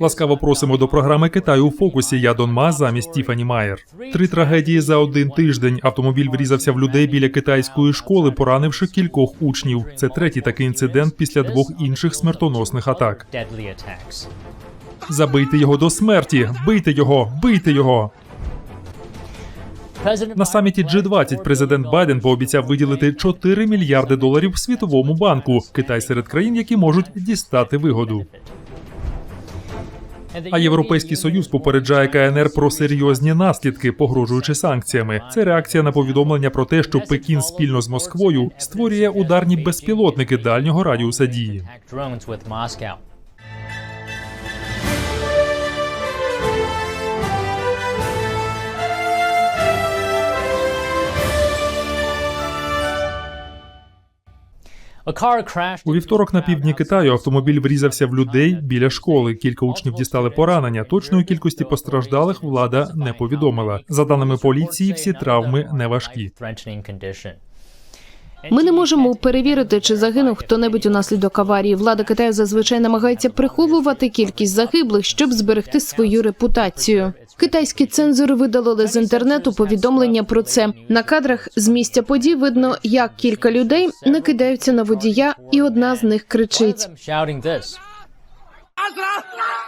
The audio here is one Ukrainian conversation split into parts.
Ласкаво просимо до програми Китаю у фокусі. Я Дон Ма замість Тіфані Майер. Три трагедії за один тиждень. Автомобіль врізався в людей біля китайської школи, поранивши кількох учнів. Це третій такий інцидент після двох інших смертоносних атак. Забийте його до смерті, бийте його, бийте його. На саміті G20 президент Байден пообіцяв виділити 4 мільярди доларів Світовому банку. Китай серед країн, які можуть дістати вигоду. А Європейський союз попереджає КНР про серйозні наслідки, погрожуючи санкціями. Це реакція на повідомлення про те, що Пекін спільно з Москвою створює ударні безпілотники дальнього радіуса дії. У вівторок на півдні Китаю автомобіль врізався в людей біля школи. Кілька учнів дістали поранення. Точної кількості постраждалих влада не повідомила. За даними поліції, всі травми не важкі. Ми не можемо перевірити, чи загинув хто-небудь унаслідок аварії. Влада Китаю зазвичай намагається приховувати кількість загиблих, щоб зберегти свою репутацію. Китайські цензори видалили з інтернету повідомлення про це. На кадрах з місця подій видно, як кілька людей накидаються на водія, і одна з них кричить.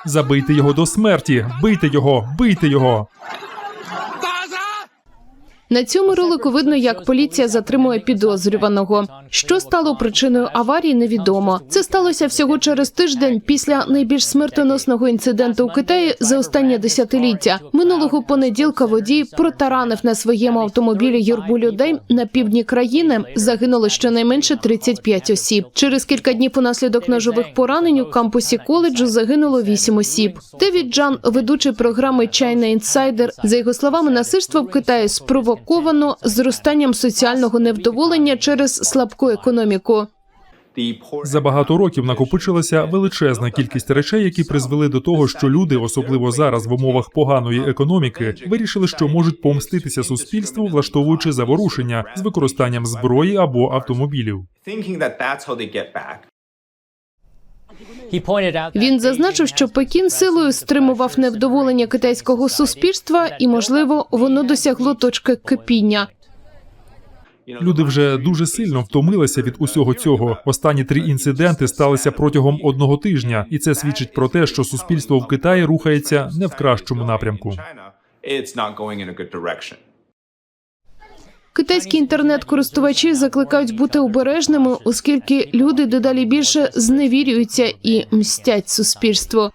Забийте його до смерті, бийте його, бийте його. На цьому ролику видно, як поліція затримує підозрюваного. Що стало причиною аварії, невідомо. Це сталося всього через тиждень після найбільш смертоносного інциденту у Китаї за останнє десятиліття. Минулого понеділка водій протаранив на своєму автомобілі юрбу людей на півдні країни. Загинуло щонайменше 35 осіб. Через кілька днів унаслідок ножових поранень у кампусі коледжу загинуло 8 осіб. Девід Джан, ведучий програми China Insider, за його словами, насильство в Китаї спровоковано зростанням соціального невдоволення через слабку економіку. За багато років накопичилася величезна кількість речей, які призвели до того, що люди, особливо зараз в умовах поганої економіки, вирішили, що можуть помститися суспільству, влаштовуючи заворушення з використанням зброї або автомобілів. Він зазначив, що Пекін силою стримував невдоволення китайського суспільства, і можливо воно досягло точки кипіння. Люди вже дуже сильно втомилися від усього цього. Останні три інциденти сталися протягом одного тижня, і це свідчить про те, що суспільство в Китаї рухається не в кращому напрямку. Китайські інтернет-користувачі закликають бути обережними, оскільки люди дедалі більше зневірюються і мстять суспільству.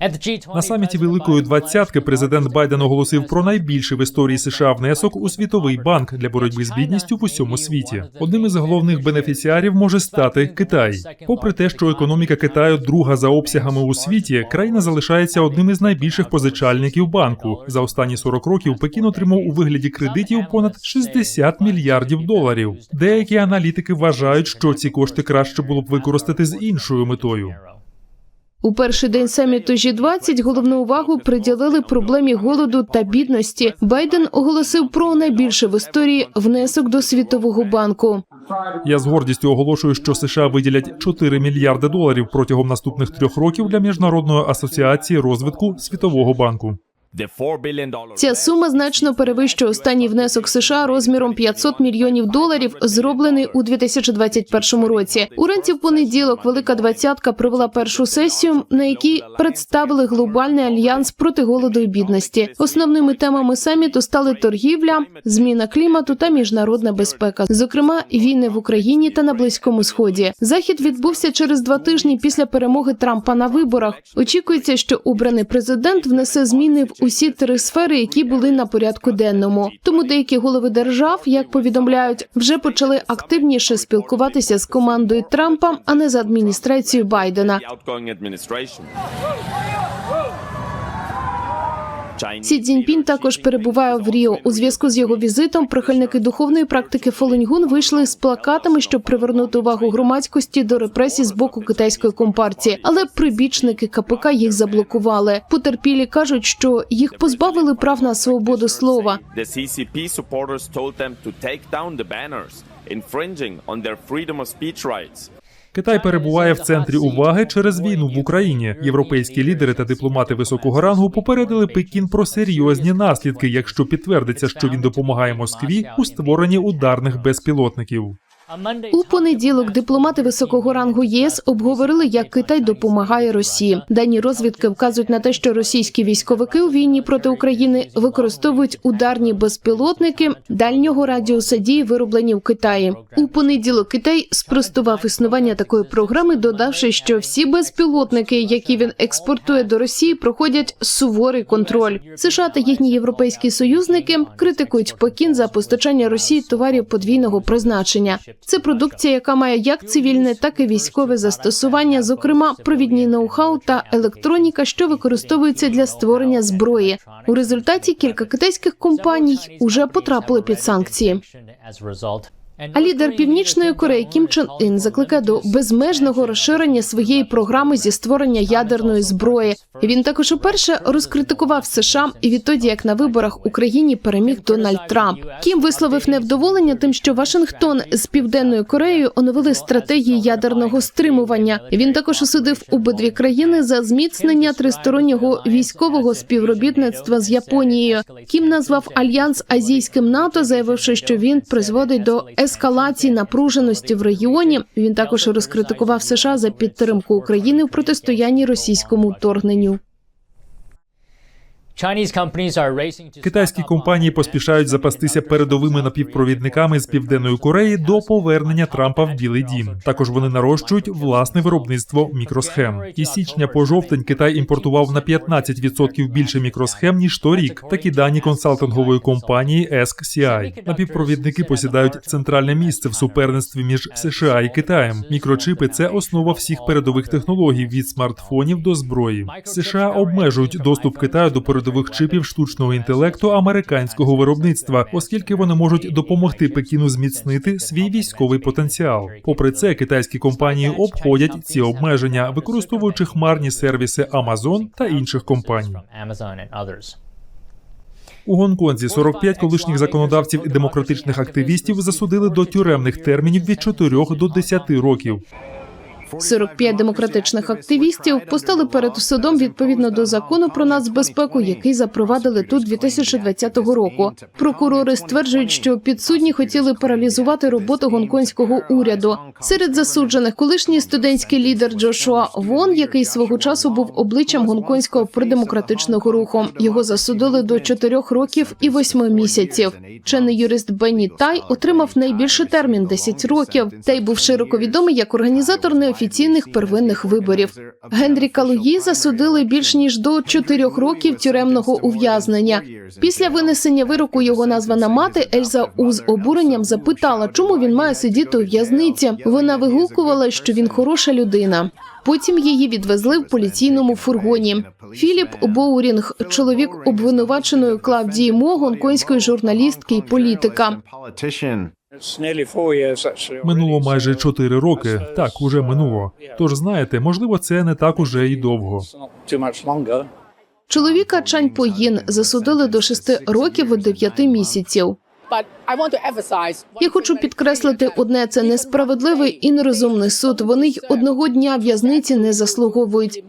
At the G20 На саміті Великої двадцятки президент Байден оголосив про найбільший в історії США внесок у світовий банк для боротьби з бідністю в усьому світі. Одним із головних бенефіціарів може стати Китай. Попри те, що економіка Китаю друга за обсягами у світі, країна залишається одним із найбільших позичальників банку. За останні 40 років Пекін отримав у вигляді кредитів понад 60 мільярдів доларів. Деякі аналітики вважають, що ці кошти краще було б використати з іншою метою. У перший день саміту G20 головну увагу приділили проблемі голоду та бідності. Байден оголосив про найбільше в історії внесок до світового банку. Я з гордістю оголошую, що США виділять 4 мільярди доларів протягом наступних трьох років для міжнародної асоціації розвитку Світового банку. The $4 billion Ця сума значно перевищує останній внесок США розміром 500 мільйонів доларів, зроблений у 2021 році. Уранці в понеділок Велика Двадцятка провела першу сесію, на якій представили глобальний альянс проти голоду і бідності. Основними темами саміту стали торгівля, зміна клімату та міжнародна безпека, зокрема війни в Україні та на Близькому Сході. Захід відбувся через два тижні після перемоги Трампа на виборах. Очікується, що обраний президент внесе зміни в усі три сфери, які були на порядку денному. Тому деякі голови держав, як повідомляють, вже почали активніше спілкуватися з командою Трампа, а не з адміністрацією Байдена. Сі Цзіньпінь також перебуває в Ріо. У зв'язку з його візитом прихильники духовної практики Фолиньгун вийшли з плакатами, щоб привернути увагу громадськості до репресій з боку китайської компартії. Але прибічники КПК їх заблокували. Потерпілі кажуть, що їх позбавили прав на свободу слова. Infringing on their freedom of speech rights. Китай перебуває в центрі уваги через війну в Україні. Європейські лідери та дипломати високого рангу попередили Пекін про серйозні наслідки, якщо підтвердиться, що він допомагає Москві у створенні ударних безпілотників. У понеділок дипломати високого рангу ЄС обговорили, як Китай допомагає Росії. Дані розвідки вказують на те, що російські військовики у війні проти України використовують ударні безпілотники дальнього радіуса дії, вироблені в Китаї. У понеділок Китай спростував існування такої програми, додавши, що всі безпілотники, які він експортує до Росії, проходять суворий контроль. США та їхні європейські союзники критикують Пекін за постачання Росії товарів подвійного призначення. Це продукція, яка має як цивільне, так і військове застосування, зокрема провідні ноу-хау та електроніка, що використовується для створення зброї. У результаті кілька китайських компаній уже потрапили під санкції. А лідер північної Кореї Кім Чен Ін закликає до безмежного розширення своєї програми зі створення ядерної зброї. Він також уперше розкритикував США і відтоді, як на виборах Україні переміг Дональд Трамп. Кім висловив невдоволення тим, що Вашингтон з південною Кореєю оновили стратегії ядерного стримування. Він також осудив обидві країни за зміцнення тристороннього військового співробітництва з Японією. Кім назвав альянс азійським НАТО, заявивши, що він призводить до ескалації напруженості в регіоні. Він також розкритикував США за підтримку України в протистоянні російському вторгненню. Китайські компанії поспішають запастися передовими напівпровідниками з південної Кореї до повернення Трампа в Білий Дім. Також вони нарощують власне виробництво мікросхем. Із січня по жовтень Китай імпортував на 15% більше мікросхем ніж торік. Такі дані консалтингової компанії ESC-CI. Напівпровідники посідають центральне місце в суперництві між США і Китаєм. Мікрочипи це основа всіх передових технологій від смартфонів до зброї. США обмежують доступ Китаю до передових чипів штучного інтелекту американського виробництва, оскільки вони можуть допомогти Пекіну зміцнити свій військовий потенціал. Попри це, китайські компанії обходять ці обмеження, використовуючи хмарні сервіси Amazon та інших компаній. У Гонконзі 45 колишніх законодавців і демократичних активістів засудили до тюремних термінів від 4 до 10 років. 45 демократичних активістів постали перед судом відповідно до закону про нацбезпеку, який запровадили тут 2020 року. Прокурори стверджують, що підсудні хотіли паралізувати роботу гонконгського уряду. Серед засуджених колишній студентський лідер Джошуа Вон, який свого часу був обличчям гонконгського продемократичного руху. Його засудили до 4 років і 8 місяців. Вчений юрист Бенні Тай отримав найбільший термін 10 років. Тай був широко відомий як організатор неофіційних первинних виборів. Генрі Калуї засудили більш ніж до 4 років тюремного ув'язнення. Після винесення вироку його названа мати Ельза У з обуренням запитала, чому він має сидіти у в'язниці. Вона вигукувала, що він хороша людина. Потім її відвезли в поліційному фургоні. Філіп Боурінг, чоловік обвинуваченої Клавдії Мо, гонконгської журналістки і політика. Минуло майже 4 роки. Так, уже минуло. Тож знаєте, можливо, це не так уже і довго. Чоловіка Чань Поїн засудили до 6 років і 9 місяців. Я хочу підкреслити одне: це несправедливий і нерозумний суд. Вони й одного дня в'язниці не заслуговують.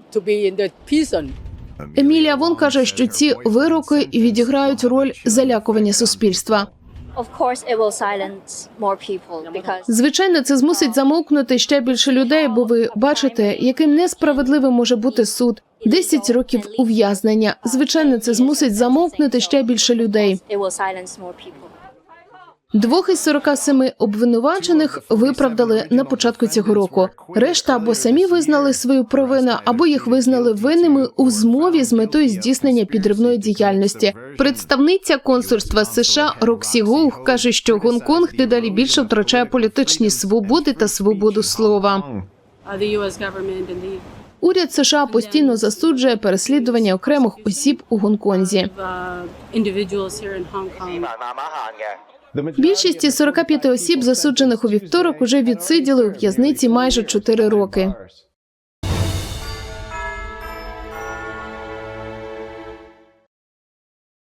Емілія Вон каже, що ці вироки відіграють роль залякування суспільства. Of course, it will silence more people because Звичайно, це змусить замовкнути ще більше людей, бо ви бачите, яким несправедливим може бути суд. 10 років ув'язнення. Звичайно, це змусить замовкнути ще більше людей. Двох із 47 обвинувачених виправдали на початку цього року. Решта або самі визнали свою провину, або їх визнали винними у змові з метою здійснення підривної діяльності. Представниця консульства США Роксі Гоух каже, що Гонконг дедалі більше втрачає політичні свободи та свободу слова. Уряд США постійно засуджує переслідування окремих осіб у Гонконзі. Більшість із 45 осіб, засуджених у вівторок, уже відсиділи у в'язниці майже 4 роки.